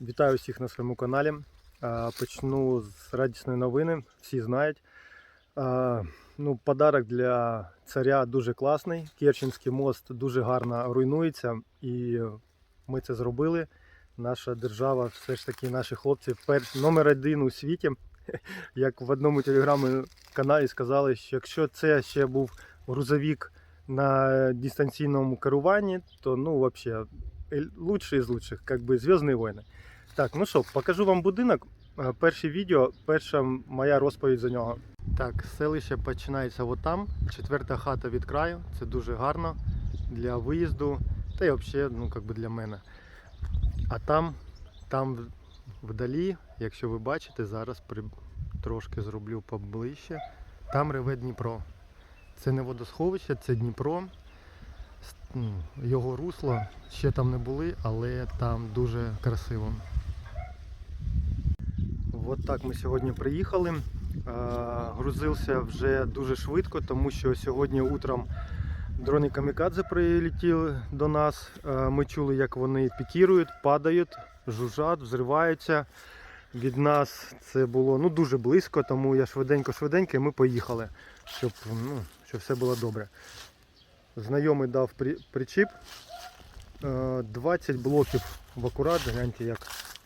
Вітаю всіх на своєму каналі. Почну з радісної новини. Всі знають. Ну, подарок для царя дуже класний. Керченський мост дуже гарно руйнується, і ми це зробили. Наша держава, все ж таки, наші хлопці, перш номер один у світі. Як в одному телеграм-каналі сказали, що якщо це ще був грузовик на дистанційному керуванні, то ну взагалі лучший з лучших, як би Зв'язні війни. Так, ну що, покажу вам будинок. Е, Перше відео, перша моя розповідь за нього. Так, селище починається отам. Четверта хата від краю. Це дуже гарно для виїзду. Та й взагалі, ну, би для мене. А там, там вдалі, якщо ви бачите, зараз при... трошки зроблю поближче. Там реве Дніпро. Це не водосховище, це Дніпро. Ну, Його русло ще там не були, але там дуже красиво. От так ми сьогодні приїхали. Е, Грузився вже дуже швидко, тому що сьогодні утром дрони камікадзе прилетіли до нас. Е, Ми чули, як вони пікірують, падають, жужжать, взриваються. Від нас це було ну, дуже близько, тому я швиденько-швиденько і ми поїхали, щоб, ну, щоб все було добре. Знайомий дав при- причіп. Е, 20 блоків в акурат, гляньте, як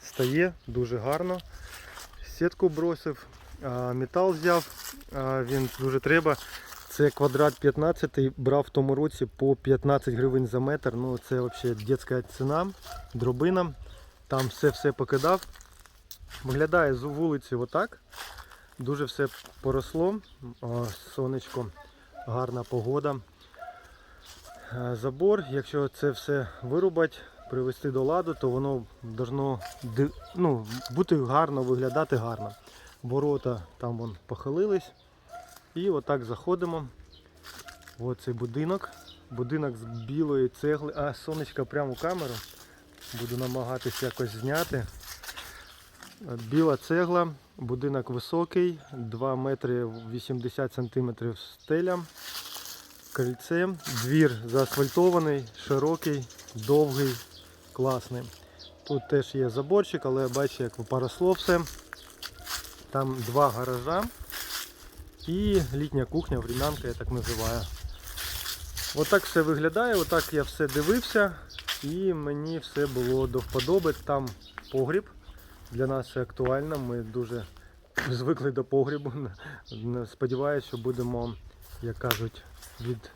стає, дуже гарно. Сітку бросив, метал взяв, він дуже треба. Це квадрат 15, брав в тому році по 15 гривень за метр. Ну це взагалі дитяча ціна, дробина. Там все-все покидав. Виглядає з вулиці отак. Дуже все поросло. Сонечко, гарна погода. Е, Забор, якщо це все вирубати, привести до ладу, то воно должно ну, бути гарно, виглядати гарно. Ворота там вон похилились. І отак заходимо. Ось цей будинок. Будинок з білої цегли. А, сонечко прямо в камеру. Буду намагатись якось зняти. Біла цегла, будинок високий, 2 метри 80 сантиметрів стеля. Кільце, двір заасфальтований, широкий, довгий, класний. Тут теж є заборчик, але бачите, як поросло все. Там два гаража і літня кухня, времянка, я так називаю. Отак все виглядає, отак я все дивився і мені все було до вподоби. Там погріб. Для нас це актуально. Ми дуже звикли до погрібу. Сподіваюся, що будемо, як кажуть, від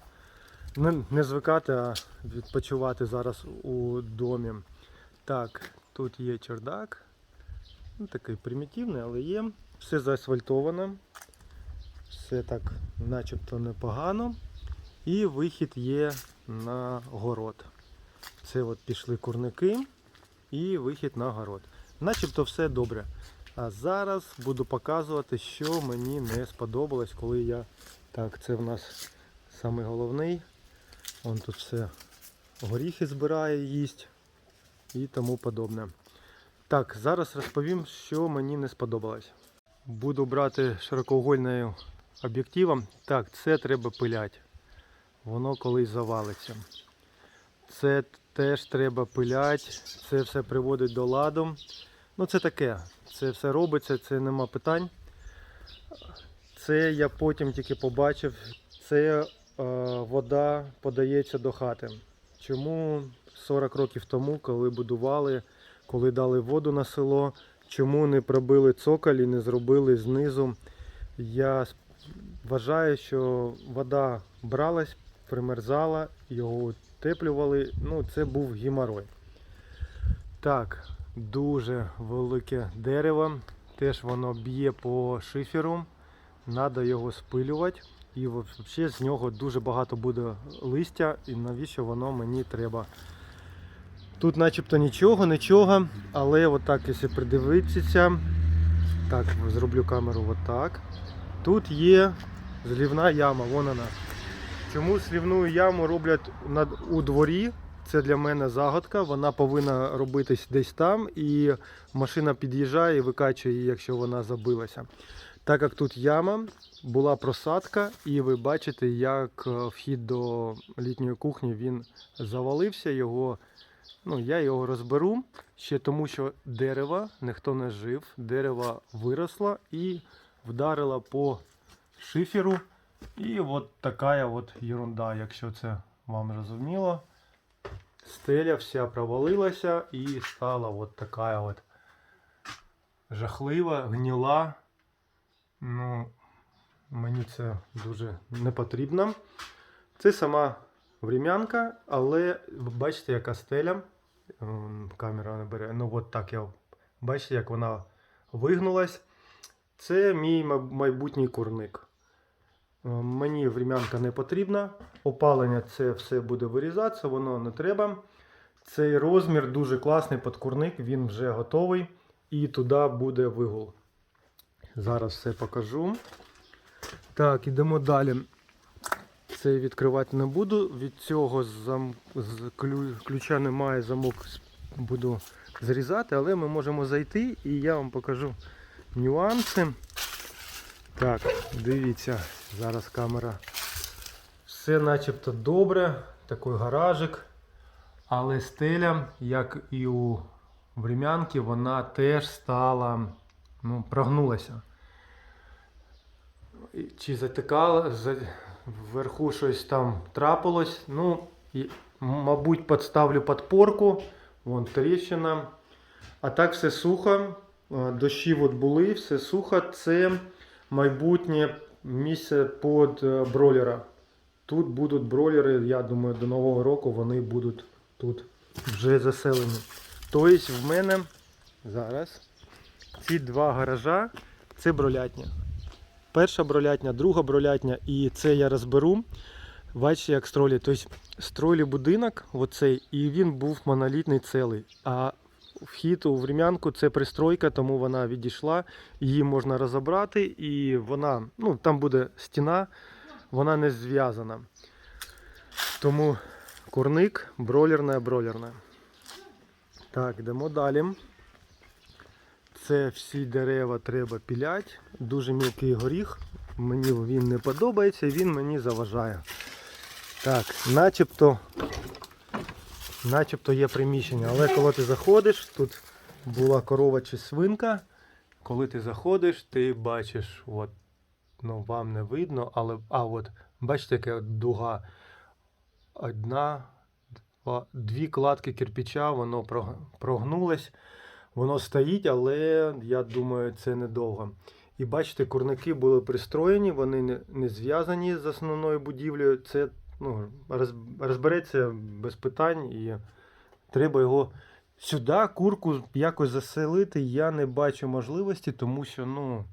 не, не звикати, а відпочивати зараз у домі. Так, тут є чердак. Ну, такий примітивний, але є. Все заасфальтовано. Все так начебто непогано. І вихід є на город. Це от пішли курники і вихід на город. Начебто все добре. А зараз буду показувати, що мені не сподобалось, коли я. Так, це в нас самий головний. Он тут все горіхи збирає, їсть і тому подобне. Так, зараз розповім, що мені не сподобалось. Буду брати широкоугольним об'єктивом. Так, це треба пиляти. Воно колись завалиться. Це теж треба пиляти, це все приводить до ладу. Ну це таке, це все робиться, це нема питань. Це я потім тільки побачив. Це вода подається до хати. Чому 40 років тому, коли будували, коли дали воду на село, чому не пробили цоколь і не зробили знизу? Я вважаю, що вода бралась, примерзала, його утеплювали. Ну, це був геморой. Так, дуже велике дерево. Теж воно б'є по шиферу. Треба його спилювати. І взагалі з нього дуже багато буде листя, і навіщо воно мені треба. Тут начебто нічого, нічого, але отак, якщо придивитися, так, зроблю камеру отак. Тут є злівна яма, вон вона. Чому слівну яму роблять у дворі? Це для мене загадка. Вона повинна робитись десь там, і машина під'їжджає і викачує її, якщо вона забилася. Так як тут яма, була просадка, і ви бачите, як е, вхід до літньої кухні він завалився, його Ну, я його розберу ще тому, що дерево ніхто не жив, дерево виросло і вдарило по шиферу. І от така от ерунда, якщо це вам зрозуміло. Стеля вся провалилася і стала от така от жахлива, гніла. Ну, мені це дуже не потрібно. Це сама врем'янка, але бачите, яка стеля. Камера не бере. Ну, от так я бачите, як вона вигнулась. Це мій майбутній курник. Е, Мені врем'янка не потрібна. Опалення це все буде вирізатися, воно не треба. Цей розмір дуже класний під курник, він вже готовий. І туди буде вигул. Зараз все покажу. Так, ідемо далі. Це відкривати не буду. Від цього зам... з клю... ключа немає, замок буду зрізати, але ми можемо зайти і я вам покажу нюанси. Так, дивіться, зараз камера. Все начебто добре, такий гаражик. Але стеля, як і у врем'янки, вона теж стала, ну, прогнулася. Чи затикала, за- вверху щось там трапилось. Ну, і, мабуть, підставлю підпорку. Вон тріщина. А так все сухо. Дощі от були, все сухо. Це майбутнє місце під е, бройлера. Тут будуть бройлери, я думаю, до Нового року вони будуть тут вже заселені. Тобто в мене зараз ці два гаража це бролятня. Перша бролятня, друга бролятня, і це я розберу. Бачите, як стройлі. Тобто стройлі будинок, оцей, і він був монолітний цілий. А вхід у врем'янку це пристройка, тому вона відійшла. Її можна розібрати, і вона, ну там буде стіна, вона не зв'язана. Тому курник бройлерна, бройлерна. Так, йдемо далі. Це всі дерева треба піляти. Дуже мілкий горіх. Мені він не подобається, він мені заважає. Так, начебто, начебто є приміщення, але коли ти заходиш, тут була корова чи свинка. Коли ти заходиш, ти бачиш, от, ну вам не видно, але а от бачите, яка дуга. Одна, два, дві кладки кирпича, воно прогнулось. Воно стоїть, але я думаю, це недовго. І бачите, курники були пристроєні, вони не, зв'язані з основною будівлею. Це ну, розбереться без питань і треба його сюди, курку якось заселити. Я не бачу можливості, тому що ну,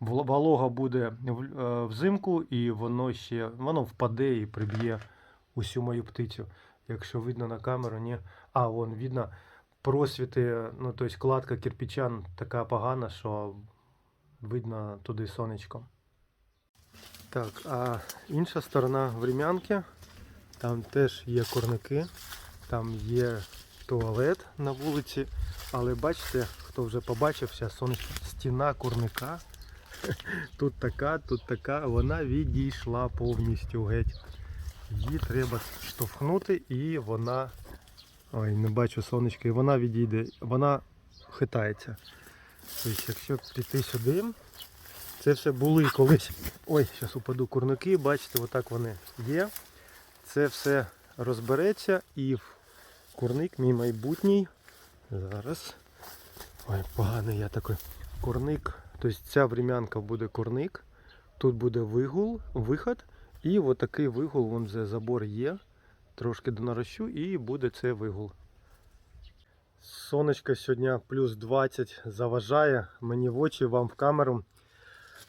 волога буде е, взимку, і воно ще воно впаде і приб'є усю мою птицю. Якщо видно на камеру, ні. А, вон видно просвіти, ну тобто кладка кирпича така погана, що видно туди сонечко. Так, а інша сторона врем'янки, там теж є корники, там є туалет на вулиці, але бачите, хто вже побачив, вся сонечко, стіна курника. Тут така, тут така, вона відійшла повністю геть. Її треба штовхнути і вона Ой, не бачу сонечка, і вона відійде, вона хитається. Тобто, якщо піти сюди, це все були колись. Ой, зараз упаду курники, бачите, отак вони є. Це все розбереться і курник, мій майбутній. Зараз. Ой, поганий я такий. Курник. Тобто ця врем'янка буде курник. Тут буде вигул, виход. І отакий вигул, вон вже забор є трошки донарощу і буде це вигул. Сонечко сьогодні плюс 20 заважає мені в очі, вам в камеру.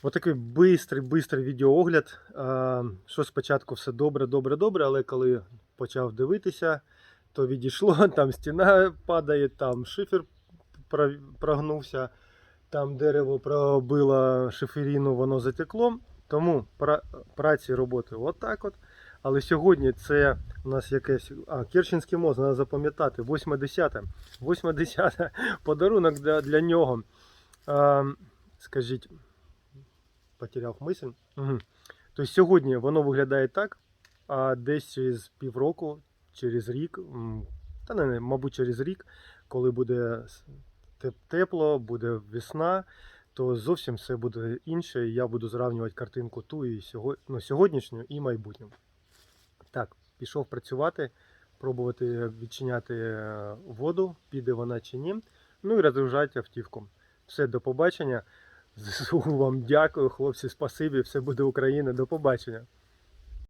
Отакий бистрий, бистрий відеоогляд. Що спочатку все добре, добре, добре, але коли почав дивитися, то відійшло, там стіна падає, там шифер прогнувся, там дерево пробило шиферіну, воно затекло. Тому пра- праці роботи отак от. Але сьогодні це у нас якесь. А, Керченський мост, треба запам'ятати. 8.10. 8.10 подарунок для, для нього. А, скажіть, потеряв мисль. Угу. Тобто сьогодні воно виглядає так, а десь через півроку, через рік та не, мабуть, через рік, коли буде тепло, буде весна, то зовсім все буде інше. Я буду зрівнювати картинку ту і ну, сьогоднішню і майбутню. Так, пішов працювати, пробувати відчиняти е, воду, піде вона чи ні. Ну і розгружати автівку. Все, до побачення. ЗСУ вам дякую, хлопці, спасибі. Все буде Україна. До побачення.